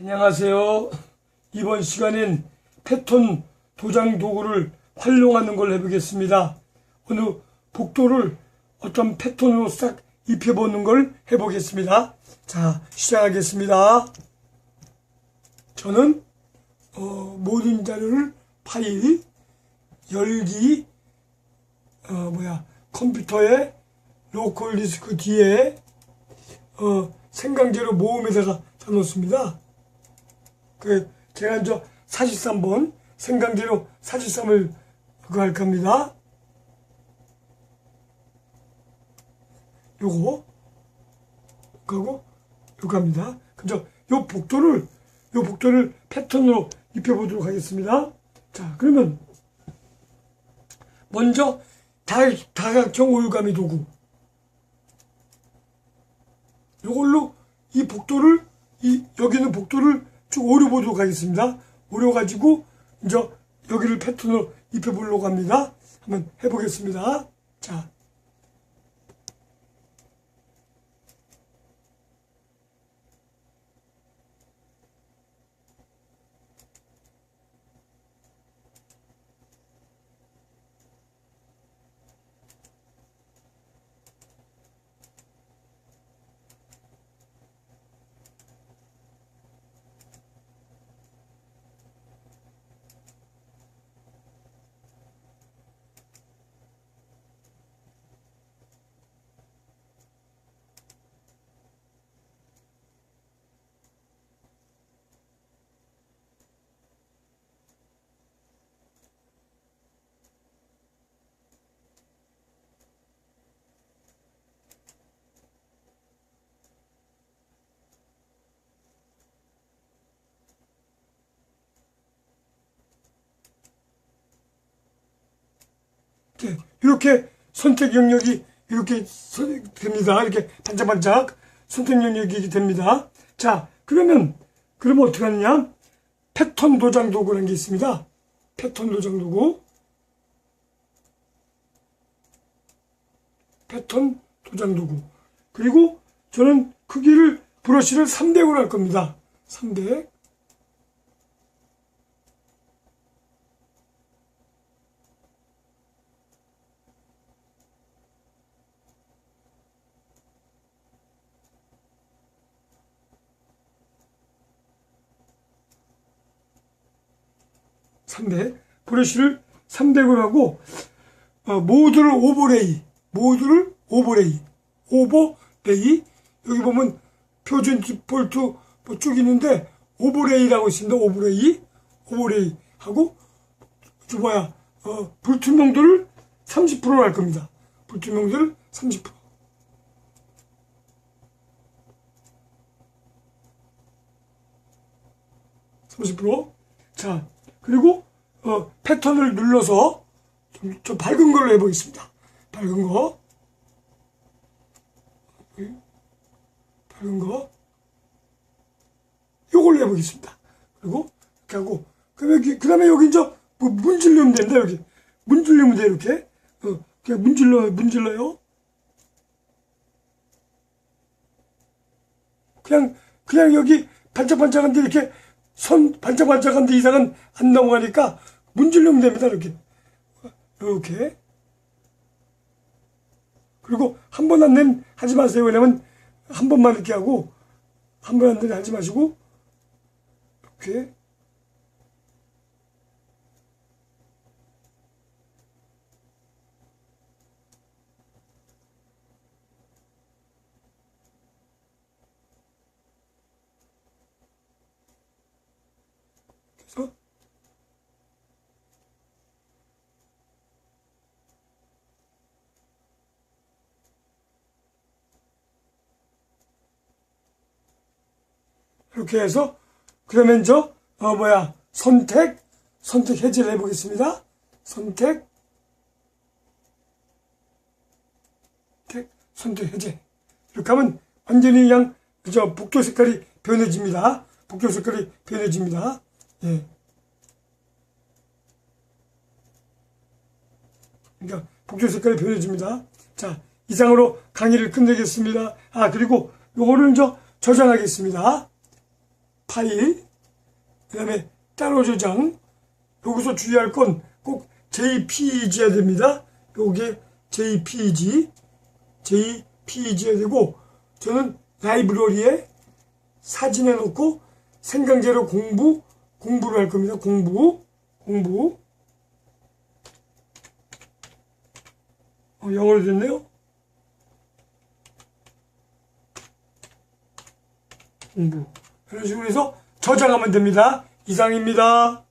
안녕하세요. 이번 시간엔 패턴 도장 도구를 활용하는 걸 해보겠습니다. 어느 복도를 어떤 패턴으로 싹 입혀보는 걸 해보겠습니다. 자, 시작하겠습니다. 저는 어, 모든 자료를 파일, 열기, 어, 뭐야, 컴퓨터에 로컬 디스크 뒤에 어, 생강재료 모음에다가 다 놓습니다. 그 제가 이제 43번 생강재료 43을 그거 할 겁니다. 요거 그거고 요거 합니다. 그죠? 요 복도를 요 복도를 패턴으로 입혀보도록 하겠습니다. 자, 그러면 먼저 다, 다각형 오유가미 도구 요걸로 이 복도를 이 여기 있는 복도를 쭉 오려보도록 하겠습니다. 오려가지고 이제 여기를 패턴으로 입혀보려고 합니다. 한번 해보겠습니다. 자, 이렇게, 선택 영역이 이렇게 서- 됩니다. 이렇게 반짝반짝 선택 영역이 됩니다. 자, 그러면 그러면 어떻게 하느냐? 패턴 도장 도구라는 게 있습니다. 패턴 도장 도구. 패턴 도장 도구. 그리고 저는 크기를 브러쉬를 300으로 할 겁니다. 300. 삼백 브러쉬를 300으로 하고 어, 모두를 오버레이 모두를 오버레이 오버레이. 여기 보면 표준 디폴트 뭐 쭉 있는데 오버레이라고 있습니다. 오버레이 오버레이 하고 저 뭐야 어, 불투명도를 30%로 할 겁니다. 불투명도를 30% 30%. 자, 그리고 어, 패턴을 눌러서 좀, 좀 밝은 걸로 해보겠습니다. 밝은 거. 밝은 거. 요걸로 해보겠습니다. 그리고 이렇게 하고 그 그다음에 여기 이제 뭐 문질르면 된다 여기 문질르면 돼 이렇게 어, 그냥 문질러 문질러요. 그냥 그냥 여기 반짝반짝한데 이렇게 선 반짝반짝한데 이상은 안 넘어가니까 문질르면 됩니다 이렇게. 이렇게. 그리고 한 번 안내는 하지 마세요. 왜냐면 한 번만 이렇게 하고 한 번 안내는 하지 마시고 이렇게 그래서 이렇게 해서 그러면 저 어 뭐야 선택 선택 해제를 해보겠습니다. 선택 택 선택 해제 이렇게 하면 완전히 그냥 저 복도 색깔이 변해집니다. 복도 색깔이 변해집니다. 예. 그러니까 복조 색깔이 변해집니다. 자, 이상으로 강의를 끝내겠습니다. 아, 그리고 요거를 저 저장하겠습니다. 파일, 그 다음에 따로 저장. 여기서 주의할 건 꼭 JPEG여야 됩니다. 요게 JPEG, JPEG여야 되고, 저는 라이브러리에 사진에 넣고 생강제로 공부, 공부를 할 겁니다. 공부, 공부. 어, 영어로 됐네요. 공부. 이런 식으로 해서 저장하면 됩니다. 이상입니다.